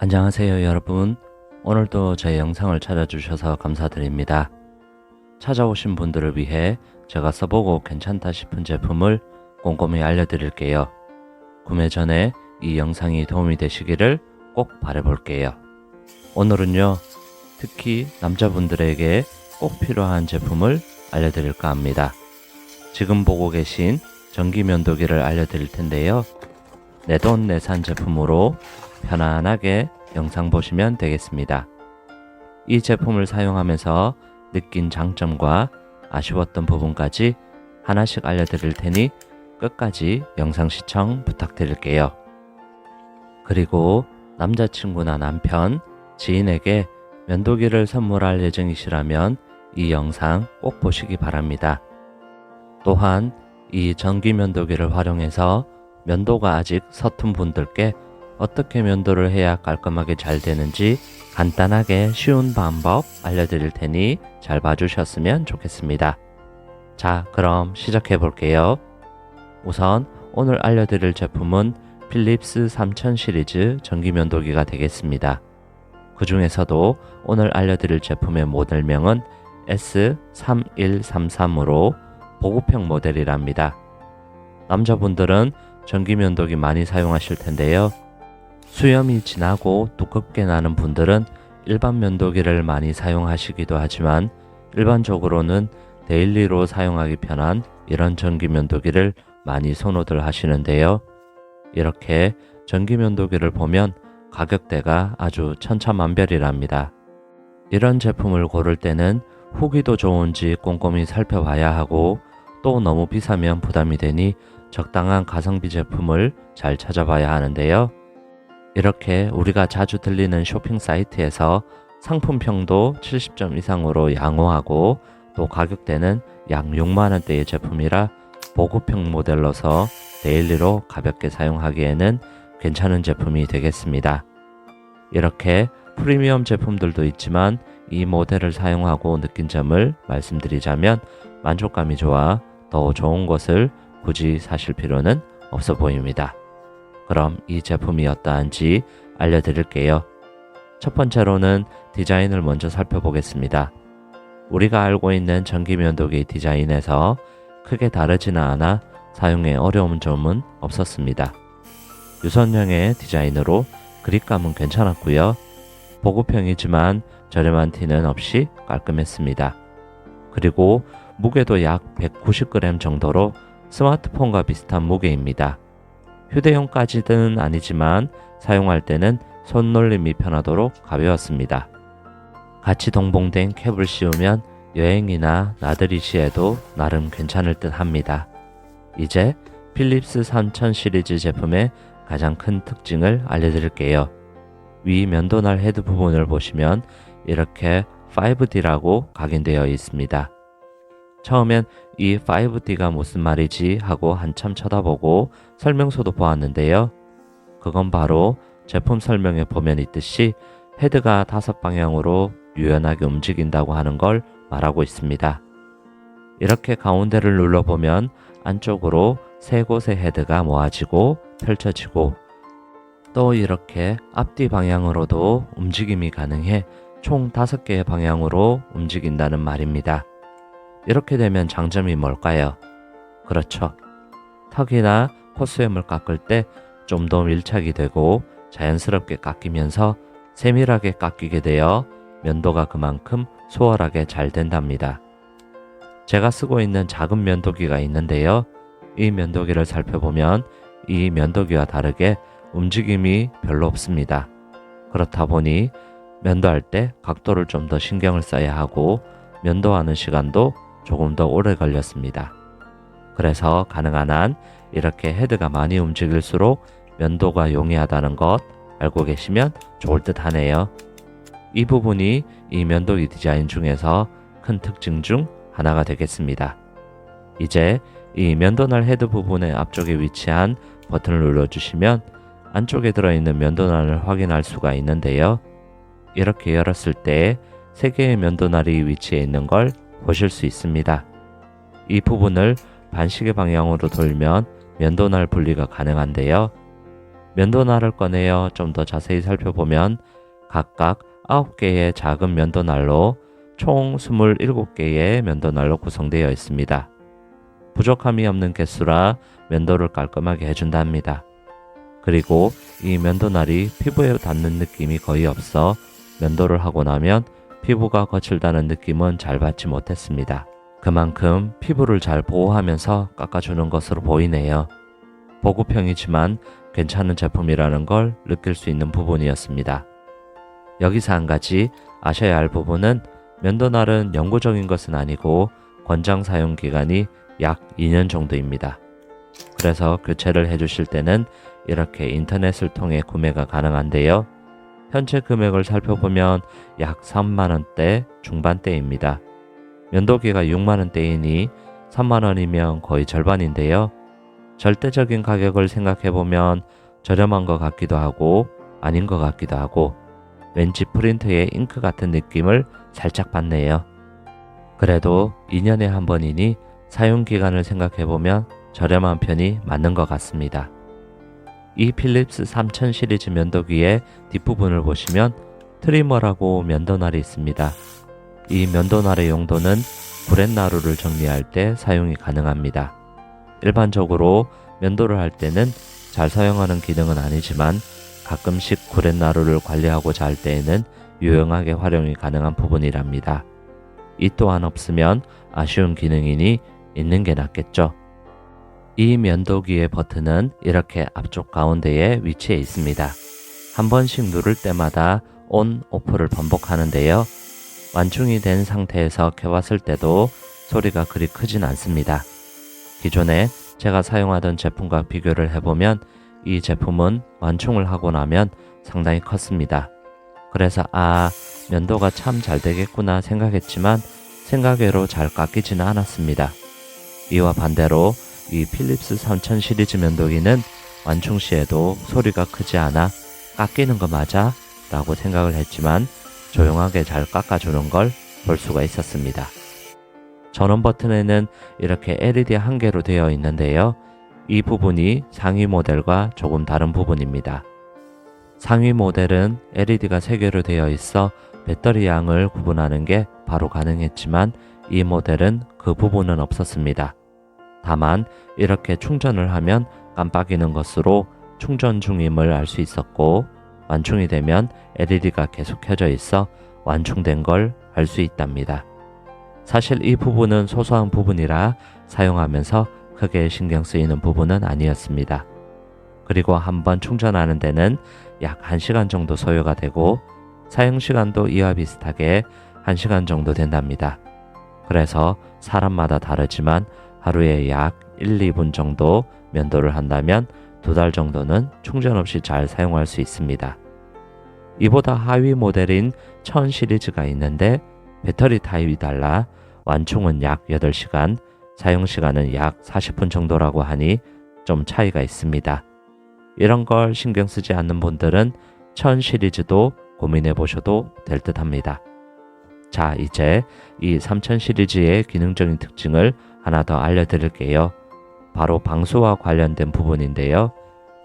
안녕하세요 여러분. 오늘도 제 영상을 찾아주셔서 감사드립니다. 찾아오신 분들을 위해 제가 써보고 괜찮다 싶은 제품을 꼼꼼히 알려드릴게요. 구매 전에 이 영상이 도움이 되시기를 꼭 바라볼게요. 오늘은요 특히 남자분들에게 꼭 필요한 제품을 알려드릴까 합니다. 지금 보고 계신 전기면도기를 알려드릴 텐데요. 내돈내산 제품으로 편안하게 영상 보시면 되겠습니다. 이 제품을 사용하면서 느낀 장점과 아쉬웠던 부분까지 하나씩 알려드릴 테니 끝까지 영상 시청 부탁드릴게요. 그리고 남자친구나 남편, 지인에게 면도기를 선물할 예정이시라면 이 영상 꼭 보시기 바랍니다. 또한 이 전기 면도기를 활용해서 면도가 아직 서툰 분들께 어떻게 면도를 해야 깔끔하게 잘 되는지 간단하게 쉬운 방법 알려드릴 테니 잘 봐주셨으면 좋겠습니다. 자, 그럼 시작해 볼게요. 우선 오늘 알려드릴 제품은 필립스 3000 시리즈 전기 면도기가 되겠습니다. 그 중에서도 오늘 알려드릴 제품의 모델명은 S3133으로 보급형 모델이랍니다. 남자분들은 전기 면도기 많이 사용하실 텐데요. 수염이 진하고 두껍게 나는 분들은 일반 면도기를 많이 사용하시기도 하지만 일반적으로는 데일리로 사용하기 편한 이런 전기 면도기를 많이 선호들 하시는데요. 이렇게 전기 면도기를 보면 가격대가 아주 천차만별이랍니다. 이런 제품을 고를 때는 후기도 좋은지 꼼꼼히 살펴봐야 하고 또 너무 비싸면 부담이 되니 적당한 가성비 제품을 잘 찾아봐야 하는데요. 이렇게 우리가 자주 들리는 쇼핑 사이트에서 상품평도 70점 이상으로 양호하고 또 가격대는 약 6만원대의 제품이라 보급형 모델로서 데일리로 가볍게 사용하기에는 괜찮은 제품이 되겠습니다. 이렇게 프리미엄 제품들도 있지만 이 모델을 사용하고 느낀 점을 말씀드리자면 만족감이 좋아 더 좋은 것을 굳이 사실 필요는 없어 보입니다. 그럼 이 제품이 어떠한지 알려드릴게요. 첫 번째로는 디자인을 먼저 살펴보겠습니다. 우리가 알고 있는 전기면도기 디자인에서 크게 다르지는 않아 사용에 어려운 점은 없었습니다. 유선형의 디자인으로 그립감은 괜찮았고요. 보급형이지만 저렴한 티는 없이 깔끔했습니다. 그리고 무게도 약 190g 정도로 스마트폰과 비슷한 무게입니다. 휴대용까지는 아니지만 사용할 때는 손놀림이 편하도록 가벼웠습니다. 같이 동봉된 캡을 씌우면 여행이나 나들이 시에도 나름 괜찮을 듯 합니다. 이제 필립스 3000 시리즈 제품의 가장 큰 특징을 알려드릴게요. 위 면도날 헤드 부분을 보시면 이렇게 5D라고 각인되어 있습니다. 처음엔 이 5D가 무슨 말이지 하고 한참 쳐다보고 설명서도 보았는데요. 그건 바로 제품 설명에 보면 있듯이 헤드가 다섯 방향으로 유연하게 움직인다고 하는 걸 말하고 있습니다. 이렇게 가운데를 눌러보면 안쪽으로 세 곳의 헤드가 모아지고 펼쳐지고 또 이렇게 앞뒤 방향으로도 움직임이 가능해 총 다섯 개의 방향으로 움직인다는 말입니다. 이렇게 되면 장점이 뭘까요? 그렇죠. 턱이나 콧수염을 깎을 때 좀 더 밀착이 되고 자연스럽게 깎이면서 세밀하게 깎이게 되어 면도가 그만큼 수월하게 잘 된답니다. 제가 쓰고 있는 작은 면도기가 있는데요. 이 면도기를 살펴보면 이 면도기와 다르게 움직임이 별로 없습니다. 그렇다 보니 면도할 때 각도를 좀 더 신경을 써야 하고 면도하는 시간도 조금 더 오래 걸렸습니다. 그래서 가능한 한 이렇게 헤드가 많이 움직일수록 면도가 용이하다는 것 알고 계시면 좋을 듯 하네요. 이 부분이 이 면도기 디자인 중에서 큰 특징 중 하나가 되겠습니다. 이제 이 면도날 헤드 부분의 앞쪽에 위치한 버튼을 눌러주시면 안쪽에 들어있는 면도날을 확인할 수가 있는데요. 이렇게 열었을 때세 개의 면도날이 위치해 있는 걸 보실 수 있습니다. 이 부분을 반시계 방향으로 돌면 면도날 분리가 가능한데요. 면도날을 꺼내어 좀 더 자세히 살펴보면 각각 9개의 작은 면도날로 총 27개의 면도날로 구성되어 있습니다. 부족함이 없는 개수라 면도를 깔끔하게 해준답니다. 그리고 이 면도날이 피부에 닿는 느낌이 거의 없어 면도를 하고 나면 피부가 거칠다는 느낌은 잘 받지 못했습니다. 그만큼 피부를 잘 보호하면서 깎아주는 것으로 보이네요. 보급형이지만 괜찮은 제품이라는 걸 느낄 수 있는 부분이었습니다. 여기서 한 가지 아셔야 할 부분은 면도날은 영구적인 것은 아니고 권장 사용 기간이 약 2년 정도입니다. 그래서 교체를 해주실 때는 이렇게 인터넷을 통해 구매가 가능한데요. 현재 금액을 살펴보면 약 3만원대 중반대입니다. 면도기가 6만원대이니 3만원이면 거의 절반인데요. 절대적인 가격을 생각해보면 저렴한 것 같기도 하고 아닌 것 같기도 하고 왠지 프린터의 잉크 같은 느낌을 살짝 받네요. 그래도 2년에 한 번이니 사용 기간을 생각해보면 저렴한 편이 맞는 것 같습니다. 이 필립스 3000 시리즈 면도기의 뒷부분을 보시면 트리머라고 면도날이 있습니다. 이 면도날의 용도는 구렛나루를 정리할 때 사용이 가능합니다. 일반적으로 면도를 할 때는 잘 사용하는 기능은 아니지만 가끔씩 구렛나루를 관리하고자 할 때에는 유용하게 활용이 가능한 부분이랍니다. 이 또한 없으면 아쉬운 기능이니 있는 게 낫겠죠. 이 면도기의 버튼은 이렇게 앞쪽 가운데에 위치해 있습니다. 한 번씩 누를 때마다 온, 오프를 반복하는데요. 완충이 된 상태에서 켜봤을 때도 소리가 그리 크진 않습니다. 기존에 제가 사용하던 제품과 비교를 해보면 이 제품은 완충을 하고 나면 상당히 컸습니다. 그래서 아, 면도가 참 잘 되겠구나 생각했지만 생각외로 잘 깎이지는 않았습니다. 이와 반대로 이 필립스 3000 시리즈 면도기는 완충 시에도 소리가 크지 않아 깎이는 거 맞아? 라고 생각을 했지만 조용하게 잘 깎아주는 걸 볼 수가 있었습니다. 전원 버튼에는 이렇게 LED 한 개로 되어 있는데요. 이 부분이 상위 모델과 조금 다른 부분입니다. 상위 모델은 LED가 3개로 되어 있어 배터리 양을 구분하는 게 바로 가능했지만 이 모델은 그 부분은 없었습니다. 다만 이렇게 충전을 하면 깜빡이는 것으로 충전 중임을 알 수 있었고 완충이 되면 LED가 계속 켜져 있어 완충된 걸 알 수 있답니다. 사실 이 부분은 소소한 부분이라 사용하면서 크게 신경 쓰이는 부분은 아니었습니다. 그리고 한번 충전하는 데는 약 1시간 정도 소요가 되고 사용 시간도 이와 비슷하게 1시간 정도 된답니다. 그래서 사람마다 다르지만 하루에 약 1, 2분 정도 면도를 한다면 두 달 정도는 충전 없이 잘 사용할 수 있습니다. 이보다 하위 모델인 1000 시리즈가 있는데 배터리 타입이 달라 완충은 약 8시간, 사용 시간은 약 40분 정도라고 하니 좀 차이가 있습니다. 이런 걸 신경 쓰지 않는 분들은 1000 시리즈도 고민해 보셔도 될 듯 합니다. 자, 이제 이3000 시리즈의 기능적인 특징을 하나 더 알려드릴게요. 바로 방수와 관련된 부분인데요.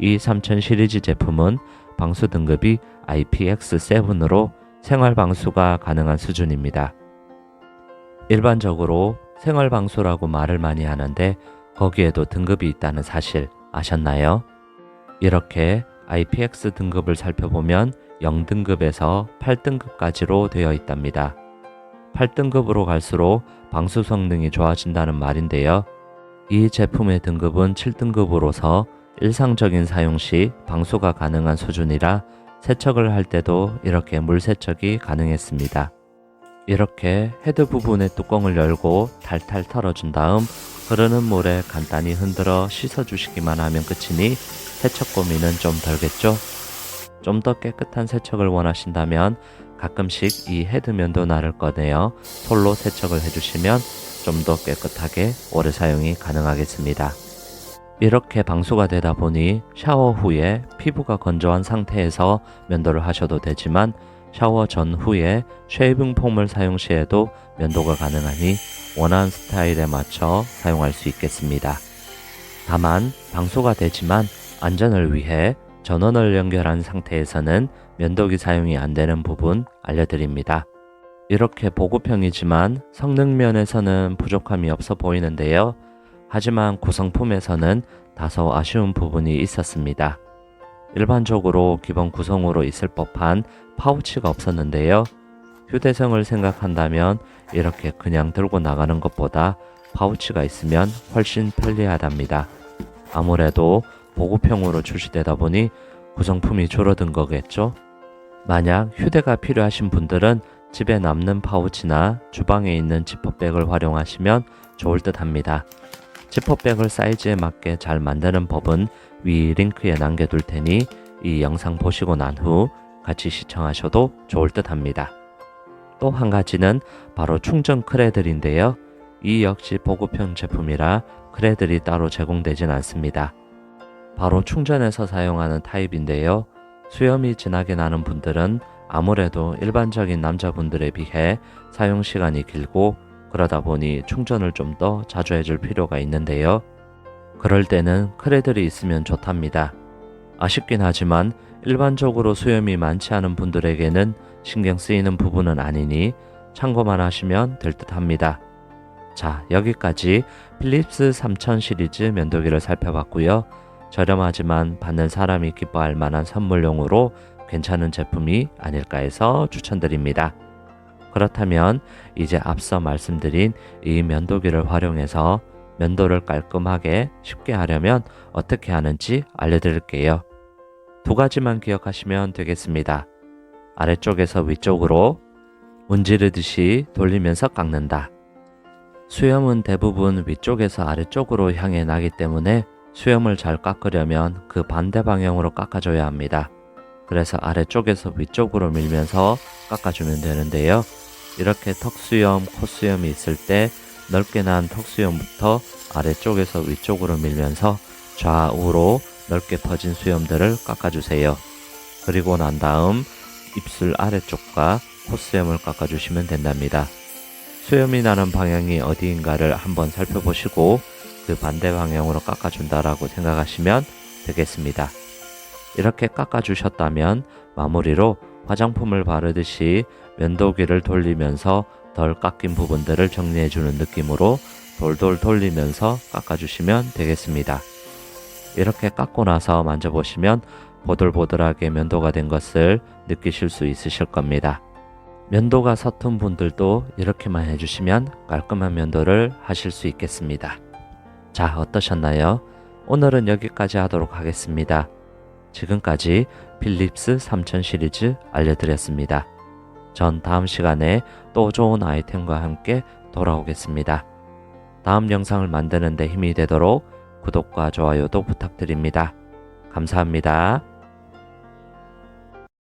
이 3000 시리즈 제품은 방수 등급이 IPX7으로 생활 방수가 가능한 수준입니다. 일반적으로 생활 방수라고 말을 많이 하는데 거기에도 등급이 있다는 사실 아셨나요? 이렇게 IPX 등급을 살펴보면 0등급에서 8등급까지로 되어 있답니다. 8등급으로 갈수록 방수 성능이 좋아진다는 말인데요. 이 제품의 등급은 7등급으로서 일상적인 사용 시 방수가 가능한 수준이라 세척을 할 때도 이렇게 물 세척이 가능했습니다. 이렇게 헤드 부분의 뚜껑을 열고 탈탈 털어준 다음 흐르는 물에 간단히 흔들어 씻어주시기만 하면 끝이니 세척 고민은 좀 덜겠죠? 좀 더 깨끗한 세척을 원하신다면 가끔씩 이 헤드 면도날을 꺼내어 솔로 세척을 해주시면 좀 더 깨끗하게 오래 사용이 가능하겠습니다. 이렇게 방수가 되다 보니 샤워 후에 피부가 건조한 상태에서 면도를 하셔도 되지만 샤워 전후에 쉐이빙 폼을 사용 시에도 면도가 가능하니 원하는 스타일에 맞춰 사용할 수 있겠습니다. 다만 방수가 되지만 안전을 위해 전원을 연결한 상태에서는 면도기 사용이 안 되는 부분 알려드립니다. 이렇게 보급형이지만 성능 면에서는 부족함이 없어 보이는데요. 하지만 구성품에서는 다소 아쉬운 부분이 있었습니다. 일반적으로 기본 구성으로 있을 법한 파우치가 없었는데요. 휴대성을 생각한다면 이렇게 그냥 들고 나가는 것보다 파우치가 있으면 훨씬 편리하답니다. 아무래도 보급형으로 출시되다 보니 구성품이 줄어든 거겠죠? 만약 휴대가 필요하신 분들은 집에 남는 파우치나 주방에 있는 지퍼백을 활용하시면 좋을 듯 합니다. 지퍼백을 사이즈에 맞게 잘 만드는 법은 위 링크에 남겨둘 테니 이 영상 보시고 난 후 같이 시청하셔도 좋을 듯 합니다. 또 한 가지는 바로 충전 크레들인데요. 이 역시 보급형 제품이라 크레들이 따로 제공되진 않습니다. 바로 충전해서 사용하는 타입인데요. 수염이 진하게 나는 분들은 아무래도 일반적인 남자분들에 비해 사용 시간이 길고 그러다 보니 충전을 좀 더 자주 해줄 필요가 있는데요. 그럴 때는 크레들이 있으면 좋답니다. 아쉽긴 하지만 일반적으로 수염이 많지 않은 분들에게는 신경 쓰이는 부분은 아니니 참고만 하시면 될 듯 합니다. 자, 여기까지 필립스 3000 시리즈 면도기를 살펴봤고요. 저렴하지만 받는 사람이 기뻐할 만한 선물용으로 괜찮은 제품이 아닐까 해서 추천드립니다. 그렇다면 이제 앞서 말씀드린 이 면도기를 활용해서 면도를 깔끔하게 쉽게 하려면 어떻게 하는지 알려드릴게요. 두 가지만 기억하시면 되겠습니다. 아래쪽에서 위쪽으로 문지르듯이 돌리면서 깎는다. 수염은 대부분 위쪽에서 아래쪽으로 향해 나기 때문에 수염을 잘 깎으려면 그 반대 방향으로 깎아줘야 합니다. 그래서 아래쪽에서 위쪽으로 밀면서 깎아주면 되는데요. 이렇게 턱수염, 콧수염이 있을 때 넓게 난 턱수염부터 아래쪽에서 위쪽으로 밀면서 좌우로 넓게 퍼진 수염들을 깎아주세요. 그리고 난 다음 입술 아래쪽과 콧수염을 깎아주시면 된답니다. 수염이 나는 방향이 어디인가를 한번 살펴보시고 그 반대 방향으로 깎아준다라고 생각하시면 되겠습니다. 이렇게 깎아주셨다면 마무리로 화장품을 바르듯이 면도기를 돌리면서 덜 깎인 부분들을 정리해주는 느낌으로 돌돌 돌리면서 깎아주시면 되겠습니다. 이렇게 깎고 나서 만져보시면 보들보들하게 면도가 된 것을 느끼실 수 있으실 겁니다. 면도가 서툰 분들도 이렇게만 해주시면 깔끔한 면도를 하실 수 있겠습니다. 자, 어떠셨나요? 오늘은 여기까지 하도록 하겠습니다. 지금까지 필립스 3000 시리즈 알려드렸습니다. 전 다음 시간에 또 좋은 아이템과 함께 돌아오겠습니다. 다음 영상을 만드는 데 힘이 되도록 구독과 좋아요도 부탁드립니다. 감사합니다.